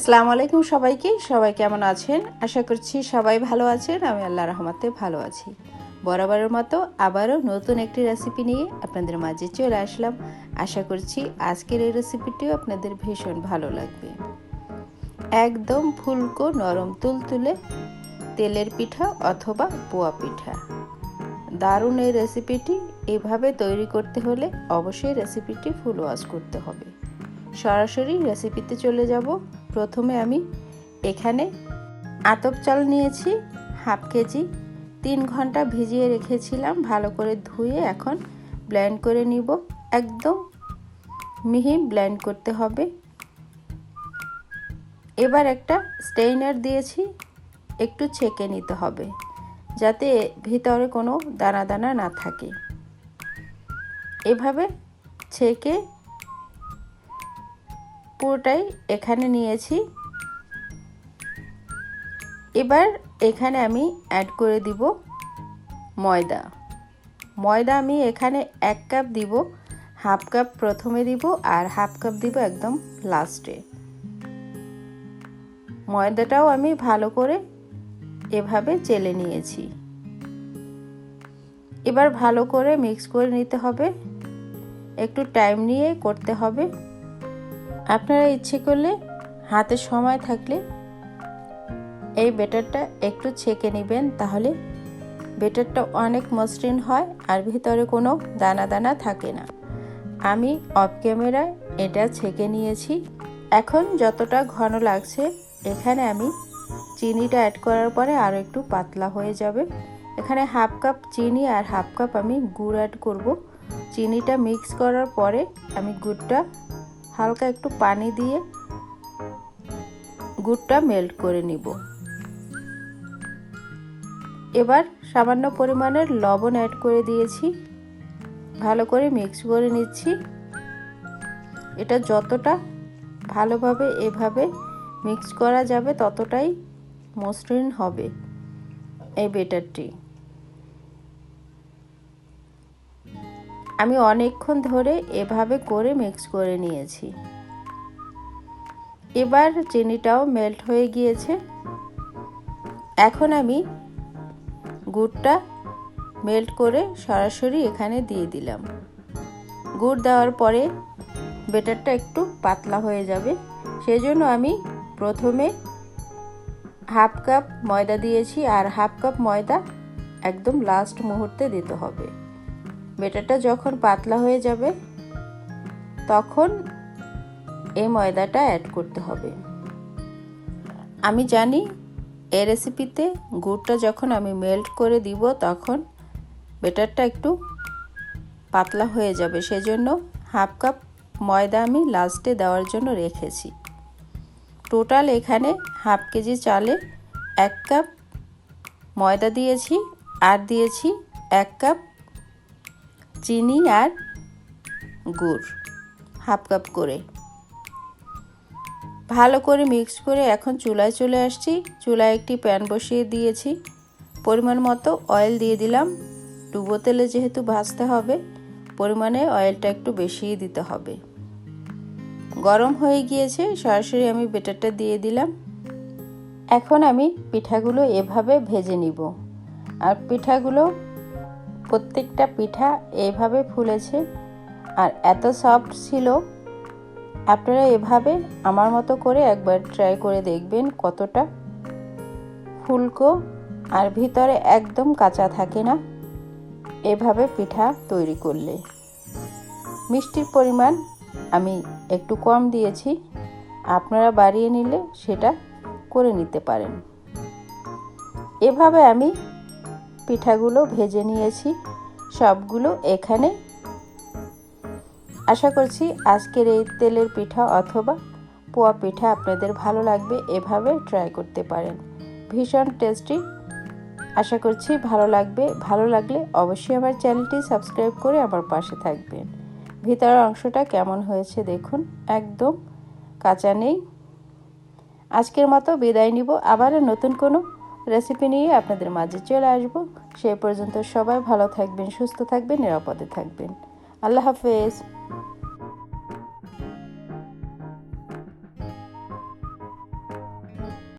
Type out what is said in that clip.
আসসালামু আলাইকুম সবাইকে। সবাই কেমন আছেন? আশা করছি সবাই ভালো আছেন। আমি আল্লাহ রহমতে ভালো আছি। বরাবরের মতো আবারও নতুন একটি রেসিপি নিয়ে আপনাদের মাঝে চলে আসলাম। আশা করছি আজকের এই রেসিপিটিও আপনাদের ভীষণ ভালো লাগবে। একদম ফুলকো নরম তুলতুলে তেলের পিঠা অথবা পোয়া পিঠা। দারুণ এই রেসিপিটি এভাবে তৈরি করতে হলে অবশ্যই রেসিপিটি ফুল ওয়াশ করতে হবে। সরাসরি রেসিপিতে চলে যাব। প্রথমে আমি এখানে আতপ চাল নিয়েছি, হাফ কেজি। তিন ঘণ্টা ভিজিয়ে রেখেছিলাম, ভালো করে ধুয়ে এখন ব্লেন্ড করে নিব। একদম মিহি ব্লেন্ড করতে হবে। এবার একটা স্টেইনার দিয়েছি, একটু ছেঁকে নিতে হবে, যাতে ভিতরে কোনো দানা দানা না থাকে। এভাবে ছেঁকে পুরোটাই এখানে নিয়েছি। এবার এখানে আমি অ্যাড করে দিব ময়দা। ময়দা আমি এখানে এক কাপ দিব হাফ কাপ প্রথমে দিব আর হাফ কাপ দিব একদম লাস্টে ময়দাটাও আমি ভালো করে এভাবে চেলে নিয়েছি। এবার ভালো করে মিক্স করে নিতে হবে। একটু টাইম নিয়ে করতে হবে। আপনারা ইচ্ছে করলে হাতে সময় থাকলে এই বেটারটা একটু ছেঁকে নেবেন, তাহলে বেটারটা অনেক মসৃণ হয় আর ভিতরে কোনো দানা দানা থাকে না। আমি অফ ক্যামেরায় এটা ছেঁকে নিয়েছি। এখন যতটা ঘন লাগছে, এখানে আমি চিনিটা অ্যাড করার পরে আরও একটু পাতলা হয়ে যাবে। এখানে হাফ কাপ চিনি আর হাফ কাপ আমি গুড় অ্যাড করব। চিনিটা মিক্স করার পরে আমি গুড়টা হালকা একটু পানি দিয়ে গুড়টা মেল্ট করে নিব। এবার সামান্য পরিমাণের লবণ অ্যাড করে দিয়েছি। ভালো করে মিক্স করে নিচ্ছি। এটা যতটা ভালোভাবে এভাবে মিক্স করা যাবে ততটাই মসৃণ হবে এই বেটারটি আমি অনেকক্ষণ ধরে এভাবে করে মিক্স করে নিয়েছি। এবার চিনিটাও মেল্ট হয়ে গিয়েছে। এখন আমি গুড়টা মেল্ট করে সরাসরি এখানে দিয়ে দিলাম। গুড় দেওয়ার পরে বেটারটা একটু পাতলা হয়ে যাবে। সেজন্য আমি প্রথমে হাফ কাপ ময়দা দিয়েছি আর হাফ কাপ ময়দা একদম লাস্ট মুহূর্তে দিতে হবে। বেটারটা যখন পাতলা হয়ে যাবে, তখন এই ময়দাটা অ্যাড করতে হবে। আমি জানি এই রেসিপিতে গুড়টা যখন আমি মেল্ট করে দিব, তখন বেটারটা একটু পাতলা হয়ে যাবে। সেজন্য হাফ কাপ ময়দা আমি লাস্টে দেওয়ার জন্য রেখেছি। টোটাল এখানে হাফ কেজি চালে এক কাপ ময়দা দিয়েছি, আর দিয়েছি এক কাপ চিনি আর গুড় হাফ কাপ করে। ভালো করে মিক্স করে এখন চুলায় চলে আসছি। চুলায় একটি প্যান বসিয়ে দিয়েছি। পরিমাণ মতো অয়েল দিয়ে দিলাম। ডুবো তেলে যেহেতু ভাজতে হবে, পরিমাণে অয়েলটা একটু বেশিই দিতে হবে। গরম হয়ে গিয়েছে, সরাসরি আমি বেটারটা দিয়ে দিলাম। এখন আমি পিঠাগুলো এভাবে ভেজে নিব। আর পিঠাগুলো প্রত্যেকটা পিঠা এভাবে ফুলেছে আর এত সফট ছিল। আপনারা এভাবে আমার মতো করে একবার ট্রাই করে দেখবেন কতটা ফুলকো আর ভিতরে একদম কাঁচা থাকে না এভাবে পিঠা তৈরি করলে। মিষ্টির পরিমাণ আমি একটু কম দিয়েছি, আপনারা বাড়িয়ে নিলে সেটা করে নিতে পারেন। এভাবে আমি পিঠাগুলো ভেজে নিয়েছি। সবগুলো এখানে। আশা করছি আজকের এই তেলের পিঠা অথবা পোয়া পিঠা আপনাদের ভালো লাগবে, এভাবে ট্রাই করতে পারেন। ভীষণ টেস্টি আশা করছি ভালো লাগবে। ভালো লাগলে অবশ্যই আমার চ্যানেলটি সাবস্ক্রাইব করে আমার পাশে থাকবেন। ভিতরের অংশটা কেমন হয়েছে দেখুন। একদম কাঁচা নেই। আজকের মতো বিদায় নিব। আবার নতুন কোনো রেসিপি নিয়ে আপনাদের মাঝে চলে আসব। সেই পর্যন্ত সবাই ভালো থাকবেন, সুস্থ থাকবেন, নিরাপদে থাকবেন। আল্লাহ হাফেজ।